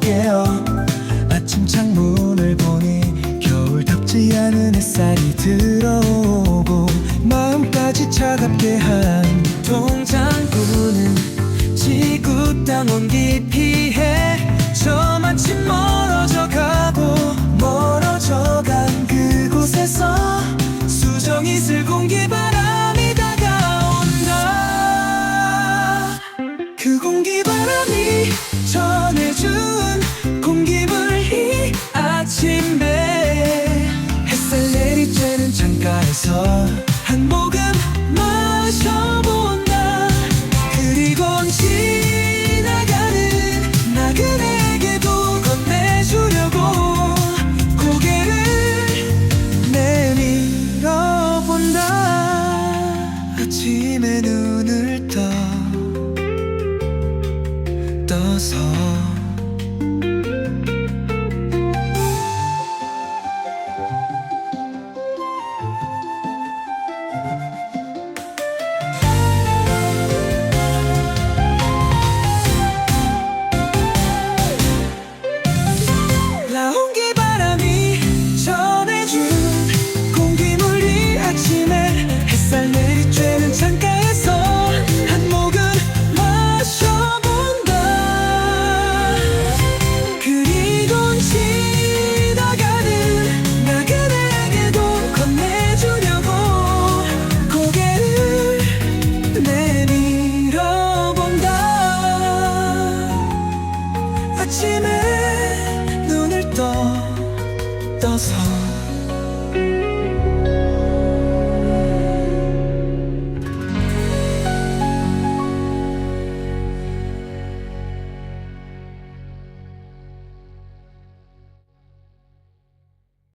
깨어 아침 창문을 보니 겨울답지 않은 햇살이 들어오고 마음까지 차갑게 한 동장구는 지구 땅원 깊이 공기바람이 전해준 공기물이 아침에 햇살 내리쬐는 창가에서 한 모금 마셔본다 그리고 지나가는 나그네에게도 건네주려고 고개를 내밀어 본다. 아침에 눈 So. 아침에 눈을 떠 떠서.